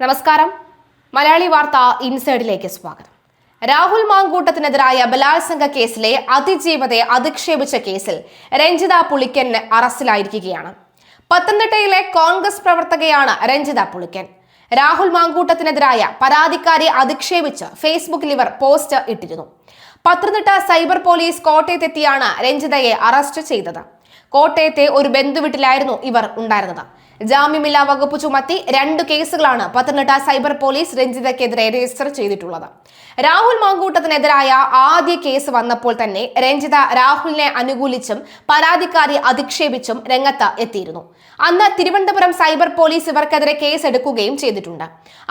നമസ്കാരം. മലയാളി വാർത്ത ഇൻസൈഡിലേക്ക് സ്വാഗതം. രാഹുൽ മാങ്കൂട്ടത്തിനെതിരായ ബലാത്സംഗ കേസിലെ അതിജീവതയെ അധിക്ഷേപിച്ച കേസിൽ രഞ്ജിത പുളിക്കൻ അറസ്റ്റിലായിരിക്കുകയാണ്. പത്തനംതിട്ടയിലെ കോൺഗ്രസ് പ്രവർത്തകയാണ് രഞ്ജിത പുളിക്കൻ. രാഹുൽ മാങ്കൂട്ടത്തിനെതിരായ പരാതിക്കാരെ അധിക്ഷേപിച്ച് ഫേസ്ബുക്കിൽ ഇവർ പോസ്റ്റ് ഇട്ടിരുന്നു. പത്തനംതിട്ട സൈബർ പോലീസ് കോട്ടയത്തെത്തിയാണ് രഞ്ജിതയെ അറസ്റ്റ് ചെയ്തത്. കോട്ടയത്തെ ഒരു ബന്ധുവീട്ടിലായിരുന്നു ഇവർ ഉണ്ടായിരുന്നത്. ജാമ്യമില്ലാ വകുപ്പ് ചുമത്തി രണ്ട് കേസുകളാണ് പത്തനംതിട്ട സൈബർ പോലീസ് രഞ്ജിതയ്ക്കെതിരെ രജിസ്റ്റർ ചെയ്തിട്ടുള്ളത്. രാഹുൽ മാങ്കൂട്ടത്തിനെതിരായ ആദ്യ കേസ് വന്നപ്പോൾ തന്നെ രഞ്ജിത രാഹുലിനെ അനുകൂലിച്ചും പരാതിക്കാരി അധിക്ഷേപിച്ചും രംഗത്ത് എത്തിയിരുന്നു. അന്ന് തിരുവനന്തപുരം സൈബർ പോലീസ് ഇവർക്കെതിരെ കേസ് എടുക്കുകയും ചെയ്തിട്ടുണ്ട്.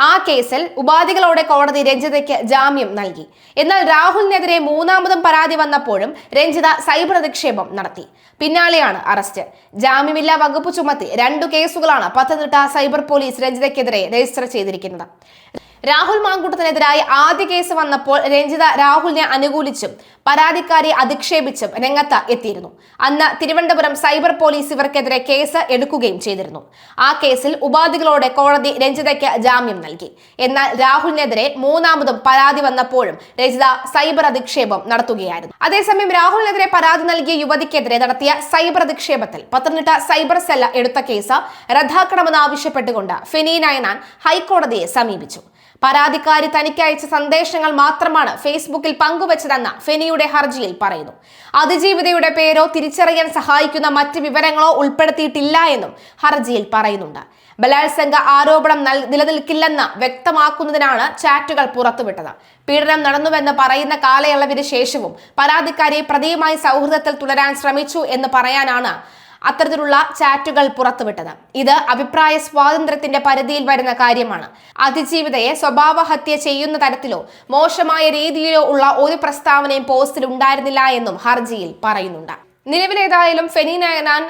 ആ കേസിൽ ഉപാധികളോടെ കോടതി രഞ്ജിതയ്ക്ക് ജാമ്യം നൽകി. എന്നാൽ രാഹുലിനെതിരെ മൂന്നാമതും പരാതി വന്നപ്പോഴും രഞ്ജിത സൈബർ അധിക്ഷേപം നടത്തി. പിന്നാലെയാണ് അറസ്റ്റ്. ജാമ്യമില്ലാ വകുപ്പ് ചുമത്തി രണ്ടു കേസുകളാണ് പത്തനംതിട്ട സൈബർ പോലീസ് രഞ്ജിതയ്ക്കെതിരെ രജിസ്റ്റർ ചെയ്തിരിക്കുന്നത്. രാഹുൽ മാങ്കൂട്ടത്തിനെതിരായി ആദ്യ കേസ് വന്നപ്പോൾ രഞ്ജിത രാഹുലിനെ അനുകൂലിച്ചും പരാതിക്കാരെ അധിക്ഷേപിച്ചും രംഗത്ത് എത്തിയിരുന്നു. അന്ന് തിരുവനന്തപുരം സൈബർ പോലീസ് ഇവർക്കെതിരെ കേസ് എടുക്കുകയും ചെയ്തിരുന്നു. ആ കേസിൽ ഉപാധികളോടെ കോടതി രഞ്ജിതയ്ക്ക് ജാമ്യം നൽകി. എന്നാൽ രാഹുലിനെതിരെ മൂന്നാമതും പരാതി വന്നപ്പോഴും രഞ്ജിത സൈബർ അധിക്ഷേപം നടത്തുകയായിരുന്നു. അതേസമയം രാഹുലിനെതിരെ പരാതി നൽകിയ യുവതിക്കെതിരെ നടത്തിയ സൈബർ അധിക്ഷേപത്തിൽ പത്തനംതിട്ട സൈബർ സെല്ല എടുത്ത കേസ് റദ്ദാക്കണമെന്നാവശ്യപ്പെട്ടുകൊണ്ട് ഫിനി നയനാൻ ഹൈക്കോടതിയെ സമീപിച്ചു. പരാതിക്കാരി തനിക്ക് അയച്ച സന്ദേശങ്ങൾ മാത്രമാണ് ഫേസ്ബുക്കിൽ പങ്കുവച്ചതെന്ന് ഫെനിയുടെ ഹർജിയിൽ പറയുന്നു. അതിജീവിതയുടെ പേരോ തിരിച്ചറിയാൻ സഹായിക്കുന്ന മറ്റ് വിവരങ്ങളോ ഉൾപ്പെടുത്തിയിട്ടില്ല എന്നും ഹർജിയിൽ പറയുന്നുണ്ട്. ബലാത്സംഗ ആരോപണം നിലനിൽക്കില്ലെന്ന് വ്യക്തമാക്കുന്നതിനാണ് ചാറ്റുകൾ പുറത്തുവിട്ടത്. പീഡനം നടന്നുവെന്ന് പറയുന്ന കാലയളവിന് ശേഷവും പരാതിക്കാരി പ്രതിയുമായി സൗഹൃദത്തിൽ തുടരാൻ ശ്രമിച്ചു എന്ന് പറയാനാണ് അത്തരത്തിലുള്ള ചാറ്റുകൾ പുറത്തുവിട്ടത്. ഇത് അഭിപ്രായ സ്വാതന്ത്ര്യത്തിന്റെ പരിധിയിൽ വരുന്ന കാര്യമാണ്. അതിജീവിതയെ സ്വഭാവഹത്യ ചെയ്യുന്ന തരത്തിലോ മോശമായ രീതിയിലോ ഉള്ള ഒരു പ്രസ്താവനയും പോസ്റ്റിൽ ഉണ്ടായിരുന്നില്ല എന്നും ഹർജിയിൽ പറയുന്നുണ്ട്. നിലവിലേതായാലും ഫെനി നയനാൻ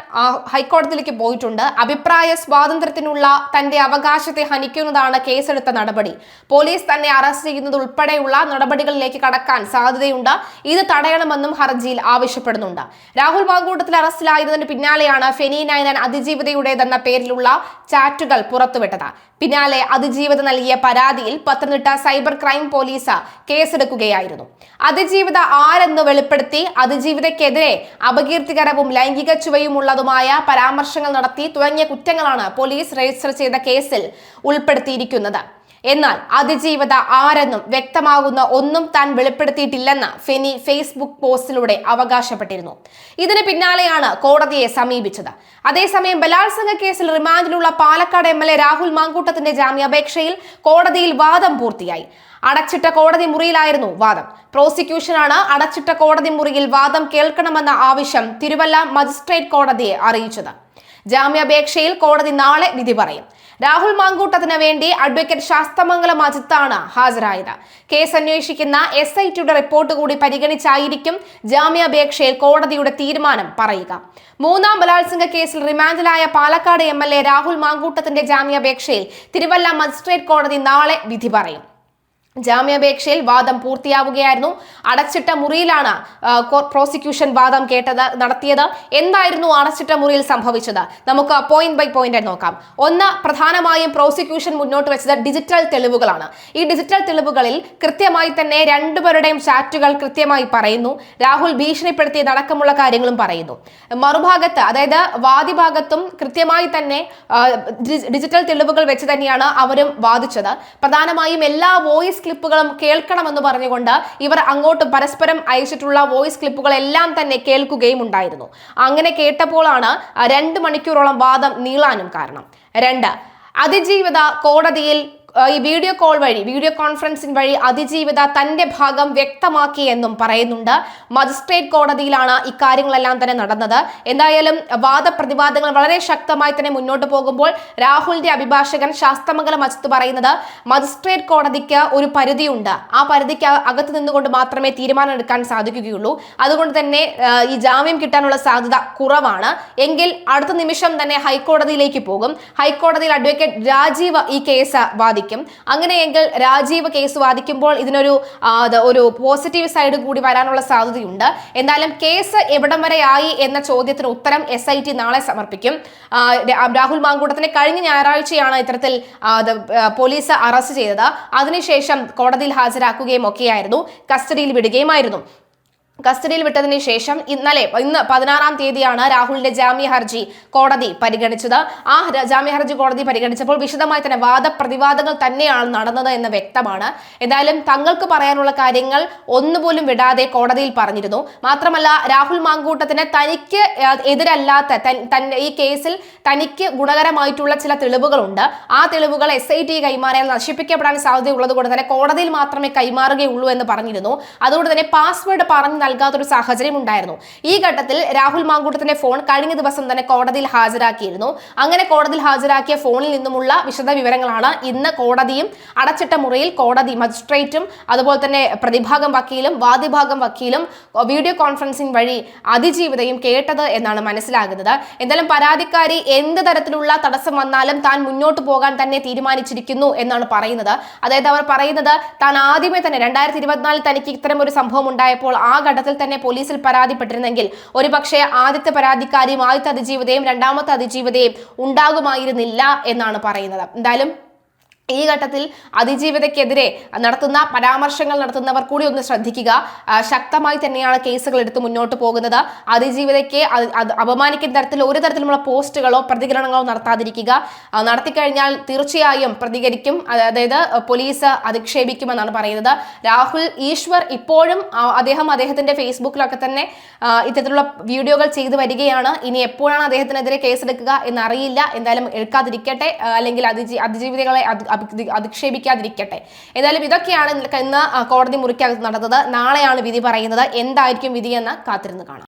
ഹൈക്കോടതിയിലേക്ക് പോയിട്ടുണ്ട്. അഭിപ്രായ സ്വാതന്ത്ര്യത്തിനുള്ള തന്റെ അവകാശത്തെ ഹനിക്കുന്നതാണ് കേസെടുത്ത നടപടി. പോലീസ് തന്നെ അറസ്റ്റ് ചെയ്യുന്നത് ഉൾപ്പെടെയുള്ള നടപടികളിലേക്ക് കടക്കാൻ സാധ്യതയുണ്ട്. ഇത് തടയണമെന്നും ഹർജിയിൽ ആവശ്യപ്പെടുന്നുണ്ട്. രാഹുൽ മാങ്കൂട്ടത്തിൽ അറസ്റ്റിലായതിന് പിന്നാലെയാണ് ഫെനി നയനാൻ അതിജീവിതയുടേതെന്ന പേരിലുള്ള ചാറ്റുകൾ പുറത്തുവിട്ടത്. പിന്നാലെ അതിജീവിത നൽകിയ പരാതിയിൽ പത്തനംതിട്ട സൈബർ ക്രൈം പോലീസ് കേസെടുക്കുകയായിരുന്നു. അതിജീവിത ആരെന്ന് വെളിപ്പെടുത്തി അതിജീവിതക്കെതിരെ അതിജീവിതയ്ക്കെതിരെ അപകീർത്തികരവും ലൈംഗിക ചുവയുമുള്ളതുമായ പരാമർശങ്ങൾ നടത്തി തുടങ്ങിയ കുറ്റങ്ങളാണ് പോലീസ് രജിസ്റ്റർ ചെയ്ത കേസിൽ ഉൾപ്പെടുത്തിയിരിക്കുന്നത്. എന്നാൽ അതിജീവത ആരെന്നും വ്യക്തമാകുന്ന ഒന്നും താൻ വെളിപ്പെടുത്തിയിട്ടില്ലെന്ന് ഫെനി ഫേസ്ബുക്ക് പോസ്റ്റിലൂടെ അവകാശപ്പെട്ടിരുന്നു. ഇതിന് പിന്നാലെയാണ് കോടതിയെ സമീപിച്ചത്. അതേസമയം ബലാത്സംഗ കേസിൽ റിമാൻഡിലുള്ള Palakkad M L A Rahul മാങ്കൂട്ടത്തിന്റെ ജാമ്യാപേക്ഷയിൽ കോടതിയിൽ വാദം പൂർത്തിയായി. അടച്ചിട്ട കോടതി മുറിയിലായിരുന്നു വാദം. പ്രോസിക്യൂഷനാണ് അടച്ചിട്ട കോടതി മുറിയിൽ വാദം കേൾക്കണമെന്ന ആവശ്യം തിരുവല്ല മജിസ്ട്രേറ്റ് കോടതിയെ അറിയിച്ചത്. ജാമ്യാപേക്ഷയിൽ കോടതി നാളെ വിധി പറയും. രാഹുൽ മാങ്കൂട്ടത്തിന് വേണ്ടി അഡ്വക്കേറ്റ് ശാസ്തമംഗലം അജിത്താണ് ഹാജരായത്. കേസ് അന്വേഷിക്കുന്ന എസ് ഐ ടിയുടെ റിപ്പോർട്ട് കൂടി പരിഗണിച്ചായിരിക്കും ജാമ്യാപേക്ഷയിൽ കോടതിയുടെ തീരുമാനം പറയുക. മൂന്നാം ബലാത്സംഗ കേസിൽ റിമാൻഡിലായ പാലക്കാട് എം രാഹുൽ മാങ്കൂട്ടത്തിന്റെ ജാമ്യാപേക്ഷയിൽ തിരുവല്ല മജിസ്ട്രേറ്റ് കോടതി നാളെ വിധി പറയും. ജാമ്യാപേക്ഷയിൽ വാദം പൂർത്തിയാവുകയായിരുന്നു. അടച്ചിട്ട മുറിയിലാണ് പ്രോസിക്യൂഷൻ വാദം കേട്ടത് നടത്തിയത്. എന്തായിരുന്നു അടച്ചിട്ട മുറിയിൽ സംഭവിച്ചത്? നമുക്ക് പോയിന്റ് ബൈ പോയിന്റ് നോക്കാം. ഒന്ന് പ്രധാനമായും പ്രോസിക്യൂഷൻ മുന്നോട്ട് വെച്ചത് ഡിജിറ്റൽ തെളിവുകളാണ്. ഈ ഡിജിറ്റൽ തെളിവുകളിൽ കൃത്യമായി തന്നെ രണ്ടുപേരുടെയും ചാറ്റുകൾ കൃത്യമായി പറയുന്നു. രാഹുൽ ഭീഷണിപ്പെടുത്തിയതടക്കമുള്ള കാര്യങ്ങളും പറയുന്നു. മറുഭാഗത്ത് അതായത് വാദിഭാഗത്തും കൃത്യമായി തന്നെ ഡിജിറ്റൽ തെളിവുകൾ വെച്ച് തന്നെയാണ് അവരും വാദിച്ചത്. പ്രധാനമായും എല്ലാ വോയിസ് ക്ലിപ്പുകളും കേൾക്കണമെന്ന് പറഞ്ഞുകൊണ്ട് ഇവർ അങ്ങോട്ട് പരസ്പരം അയച്ചിട്ടുള്ള വോയിസ് ക്ലിപ്പുകളെല്ലാം തന്നെ കേൾക്കുകയും ഉണ്ടായിരുന്നു. അങ്ങനെ കേട്ടപ്പോഴാണ് രണ്ട് മണിക്കൂറോളം വാദം നീളാനും കാരണം. രണ്ട് അതിജീവിത കോടതിയിൽ ഈ വീഡിയോ കോൾ വഴി വീഡിയോ കോൺഫറൻസിംഗ് വഴി അതിജീവിത തന്റെ ഭാഗം വ്യക്തമാക്കി എന്നും പറയുന്നുണ്ട്. മജിസ്ട്രേറ്റ് കോടതിയിലാണ് ഇക്കാര്യങ്ങളെല്ലാം തന്നെ നടന്നത്. എന്തായാലും വാദപ്രതിവാദങ്ങൾ വളരെ ശക്തമായി തന്നെ മുന്നോട്ട് പോകുമ്പോൾ രാഹുലിന്റെ അഭിഭാഷകൻ ശാസ്തമംഗലം അജിത്ത് പറയുന്നത് മജിസ്ട്രേറ്റ് കോടതിക്ക് ഒരു പരിധിയുണ്ട്. ആ പരിധിക്ക് അകത്ത് നിന്നുകൊണ്ട് മാത്രമേ തീരുമാനം എടുക്കാൻ സാധിക്കുകയുള്ളൂ. അതുകൊണ്ട് തന്നെ ഈ ജാമ്യം കിട്ടാനുള്ള സാധ്യത കുറവാണ്. എങ്കിൽ അടുത്ത നിമിഷം തന്നെ ഹൈക്കോടതിയിലേക്ക് പോകും. ഹൈക്കോടതിയിൽ അഡ്വക്കേറ്റ് രാജീവ് ഈ കേസ് വാദിക്കും. വാദിക്കും. അങ്ങനെയെങ്കിൽ രാജീവ് കേസ് വാദിക്കുമ്പോൾ ഇതിനൊരു ഒരു പോസിറ്റീവ് സൈഡ് കൂടി വരാനുള്ള സാധ്യതയുണ്ട്. എന്തായാലും കേസ് എവിടം വരെ ആയി എന്ന ചോദ്യത്തിന് ഉത്തരം എസ് ഐ ടി നാളെ സമർപ്പിക്കും. രാഹുൽ മാങ്കൂട്ടത്തിനെ കഴിഞ്ഞ ഞായറാഴ്ചയാണ് ഇത്തരത്തിൽ പോലീസ് അറസ്റ്റ് ചെയ്തത്. അതിനുശേഷം കോടതിയിൽ ഹാജരാക്കുകയും ഒക്കെയായിരുന്നു. കസ്റ്റഡിയിൽ വിടുകയുമായിരുന്നു. കസ്റ്റഡിയിൽ വിട്ടതിന് ശേഷം ഇന്നലെ ഇന്ന് പതിനാറാം തീയതിയാണ് രാഹുലിന്റെ ജാമ്യ ഹർജി കോടതി പരിഗണിച്ചത്. ആ ജാമ്യ ഹർജി കോടതി പരിഗണിച്ചപ്പോൾ വിശദമായി തന്നെ വാദപ്രതിവാദങ്ങൾ തന്നെയാണ് നടന്നത് എന്ന് വ്യക്തമാണ്. എന്തായാലും തങ്ങൾക്ക് പറയാനുള്ള കാര്യങ്ങൾ ഒന്നുപോലും വിടാതെ കോടതിയിൽ പറഞ്ഞിരുന്നു. മാത്രമല്ല രാഹുൽ മാങ്കൂട്ടത്തിന് തനിക്ക് എതിരല്ലാത്ത തൻ- ഈ കേസിൽ തനിക്ക് ഗുണകരമായിട്ടുള്ള ചില തെളിവുകളുണ്ട്. ആ തെളിവുകൾ എസ് ഐ ടി കൈമാറിയാൽ നശിപ്പിക്കപ്പെടാൻ സാധ്യതയുള്ളത് കൊണ്ട് തന്നെ കോടതിയിൽ മാത്രമേ കൈമാറുകയുള്ളൂ എന്ന് പറഞ്ഞിരുന്നു. അതുകൊണ്ട് തന്നെ പാസ്വേഡ് പറഞ്ഞു നൽകാത്തൊരു സാഹചര്യം ഉണ്ടായിരുന്നു ഈ ഘട്ടത്തിൽ രാഹുൽ മാങ്കൂട്ടത്തിന്റെ ഫോൺ കഴിഞ്ഞ ദിവസം തന്നെ കോടതിയിൽ ഹാജരാക്കിയിരുന്നു. അങ്ങനെ കോടതിയിൽ ഹാജരാക്കിയ ഫോണിൽ നിന്നുമുള്ള വിശദ വിവരങ്ങളാണ് ഇന്ന് കോടതിയും അടച്ചിട്ട മുറിയിൽ കോടതി മജിസ്ട്രേറ്റും അതുപോലെ തന്നെ പ്രതിഭാഗം വക്കീലും വാദിഭാഗം വക്കീലും വീഡിയോ കോൺഫറൻസിംഗ് വഴി അതിജീവിതയും കേട്ടത് എന്നാണ് മനസ്സിലാകുന്നത്. എന്തായാലും പരാതിക്കാരി എന്ത് തരത്തിലുള്ള തടസ്സം വന്നാലും താൻ മുന്നോട്ട് പോകാൻ തന്നെ തീരുമാനിച്ചിരിക്കുന്നു എന്നാണ് പറയുന്നത്. അതായത് അവർ പറയുന്നത് താൻ ആദ്യമേ തന്നെ രണ്ടായിരത്തി ഇരുപത്തിനാലിൽ തനിക്ക് ഇത്തരം ഒരു സംഭവം ഉണ്ടായപ്പോൾ ആ ഘട്ടത്തിൽ തന്നെ പോലീസിൽ പരാതിപ്പെട്ടിരുന്നെങ്കിൽ ഒരുപക്ഷെ ആദ്യത്തെ പരാതിക്കാരിയും ആദ്യത്തെ അതിജീവിതയും രണ്ടാമത്തെ അതിജീവിതയും ഉണ്ടാകുമായിരുന്നില്ല എന്നാണ് പറയുന്നത്. എന്തായാലും ഈ ഘട്ടത്തിൽ അതിജീവിതയ്ക്കെതിരെ നടത്തുന്ന പരാമർശങ്ങൾ നടത്തുന്നവർ കൂടി ഒന്ന് ശ്രദ്ധിക്കുക. ശക്തമായി തന്നെയാണ് കേസുകൾ എടുത്ത് മുന്നോട്ട് പോകുന്നത്. അതിജീവിതയ്ക്ക് അത് അത് അപമാനിക്കുന്ന തരത്തിൽ ഒരു തരത്തിലുള്ള പോസ്റ്റുകളോ പ്രതികരണങ്ങളോ നടത്താതിരിക്കുക. നടത്തിക്കഴിഞ്ഞാൽ തീർച്ചയായും പ്രതികരിക്കും. അതായത് പോലീസ് അധിക്ഷേപിക്കുമെന്നാണ് പറയുന്നത്. രാഹുൽ ഈശ്വർ ഇപ്പോഴും അദ്ദേഹം അദ്ദേഹത്തിന്റെ ഫേസ്ബുക്കിലൊക്കെ തന്നെ ഇത്തരത്തിലുള്ള വീഡിയോകൾ ചെയ്തു വരികയാണ്. ഇനി എപ്പോഴാണ് അദ്ദേഹത്തിനെതിരെ കേസെടുക്കുക എന്നറിയില്ല. എന്തായാലും എടുക്കാതിരിക്കട്ടെ. അല്ലെങ്കിൽ അതിജീ അതിജീവിതകളെ അധിക്ഷേപിക്കാതിരിക്കട്ടെ. ഏതായാലും ഇതൊക്കെയാണ് ഇന്ന് കോടതി മുറിക്കകത്ത് നടന്നത്. നാളെയാണ് വിധി പറയുന്നത്. എന്തായിരിക്കും വിധി എന്ന് കാത്തിരുന്ന് കാണാം.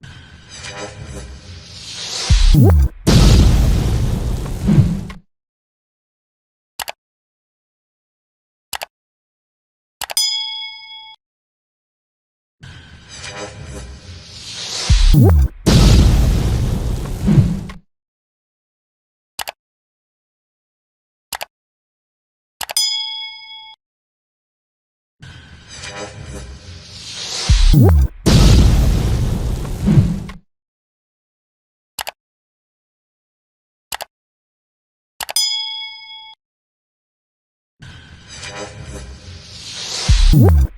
What?